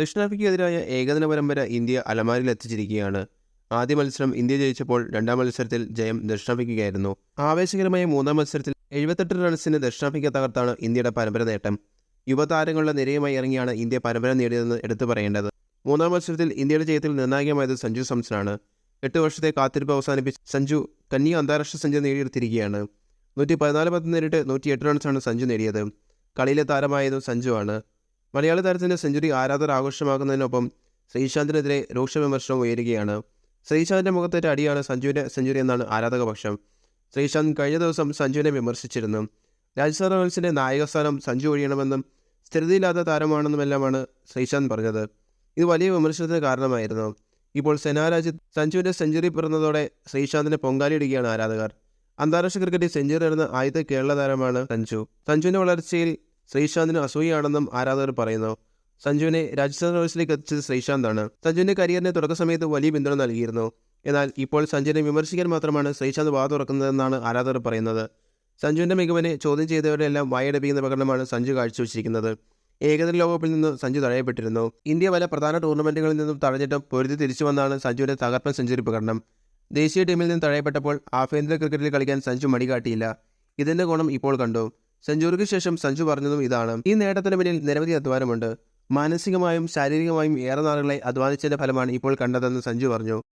ദക്ഷിണാഫ്രിക്കയ്ക്കെതിരായ ഏകദിന പരമ്പര ഇന്ത്യ അലമാരിൽ എത്തിച്ചിരിക്കുകയാണ് ആദ്യ മത്സരം ഇന്ത്യ ജയിച്ചപ്പോൾ രണ്ടാം മത്സരത്തിൽ ജയം ദക്ഷിണാഫ്രിക്കയ്ക്കായിരുന്നു. ആവേശകരമായ മൂന്നാം മത്സരത്തിൽ എഴുപത്തെട്ട് റൺസിന് ദക്ഷിണാഫ്രിക്ക തകർത്താണ് ഇന്ത്യയുടെ പരമ്പര നേട്ടം. യുവതാരങ്ങളുടെ നിരയുമായി ഇറങ്ങിയാണ് ഇന്ത്യ പരമ്പര നേടിയതെന്ന് എടുത്തു പറയേണ്ടത്. മൂന്നാം മത്സരത്തിൽ ഇന്ത്യയുടെ ജയത്തിൽ നിർണായകമായത് സഞ്ജു സംസനാണ് എട്ട് വർഷത്തെ കാത്തിരിപ്പ് അവസാനിപ്പിച്ച് സഞ്ജു കന്നി അന്താരാഷ്ട്ര സെഞ്ചുറി നേടിയെടുത്തിരിക്കുകയാണ്. നൂറ്റി പതിനാല് പത്ത് നേരിട്ട് നൂറ്റി എട്ട് റൺസാണ് സഞ്ജു നേടിയത്. കളിയിലെ താരമായതും സഞ്ജു ആണ് മലയാള താരത്തിന്റെ സെഞ്ചുറി ആരാധകർ ആഘോഷമാക്കുന്നതിനൊപ്പം ശ്രീശാന്തിനെതിരെ രൂക്ഷ വിമർശനം ഉയരുകയാണ്. ശ്രീശാന്തിന്റെ മുഖത്തേറ്റ അടിയാണ് സഞ്ജുവിന്റെ സെഞ്ചുറി എന്നാണ് ആരാധകപക്ഷം. ശ്രീശാന്ത് കഴിഞ്ഞ ദിവസം സഞ്ജുവിനെ വിമർശിച്ചിരുന്നു. രാജസ്ഥാൻ റോയൽസിന്റെ നായകസ്ഥാനം സഞ്ജു ഒഴിയണമെന്നും സ്ഥിരതയില്ലാത്ത താരമാണെന്നുമെല്ലാമാണ് ശ്രീശാന്ത് പറഞ്ഞത്. ഇത് വലിയ വിമർശനത്തിന് കാരണമായിരുന്നു. ഇപ്പോൾ സെനാരാജ് സഞ്ജുവിന്റെ സെഞ്ചുറി പിറന്നതോടെ ശ്രീശാന്തിനെ പൊങ്കാലിയിടുകയാണ് ആരാധകർ. അന്താരാഷ്ട്ര ക്രിക്കറ്റിൽ സെഞ്ചുറി നേടുന്ന ആദ്യത്തെ കേരള താരമാണ് സഞ്ജു. സഞ്ജുവിന്റെ വളർച്ചയിൽ ശ്രീശാന്തിന് അസൂയാണെന്നും ആരാധകർ പറയുന്നു. സഞ്ജുവിനെ രാജസ്ഥാൻ റോയൽസിലേക്ക് എത്തിച്ചത് ശ്രീശാന്താണ്. സഞ്ജുവിന്റെ കരിയറിന് തുടക്ക സമയത്ത് വലിയ പിന്തുണ നൽകിയിരുന്നു. എന്നാൽ ഇപ്പോൾ സഞ്ജുവിനെ വിമർശിക്കാൻ മാത്രമാണ് ശ്രീശാന്ത് വാ തുറക്കുന്നതെന്നാണ് ആരാധകർ പറയുന്നത്. സഞ്ജുവിന്റെ മികവിനെ ചോദ്യം ചെയ്തവരെല്ലാം വായടപ്പിക്കുന്ന പ്രകടനമാണ് സഞ്ജു കാഴ്ചവെച്ചിരിക്കുന്നത്. ഏകദിന ലോകകപ്പിൽ നിന്ന് സഞ്ജു തഴയപ്പെട്ടിരുന്നു ഇന്ത്യ പല പ്രധാന ടൂർണമെന്റുകളിൽ നിന്നും തടഞ്ഞിട്ടും പൊരുതി തിരിച്ചു വന്നാണ് സഞ്ജുവിന്റെ തകർപ്പൻ സെഞ്ചുറി പ്രകടനം. ദേശീയ ടീമിൽ നിന്ന് തഴയപ്പെട്ടപ്പോൾ ആഭ്യന്തര ക്രിക്കറ്റിൽ കളിക്കാൻ സഞ്ജു മടികാട്ടിയില്ല. ഇതിന്റെ ഗുണം ഇപ്പോൾ കണ്ടു. സെഞ്ചുറിക്ക് ശേഷം സഞ്ജു പറഞ്ഞതും ഇതാണ്. ഈ നേട്ടത്തിന് പിന്നിൽ നിരവധി അധ്വാനമുണ്ട്. മാനസികമായും ശാരീരികമായും ഏറെ നാളുകളെ അധ്വാനിച്ചതിന്റെ ഫലമാണ് ഇപ്പോൾ കണ്ടതെന്ന് സഞ്ജു പറഞ്ഞു.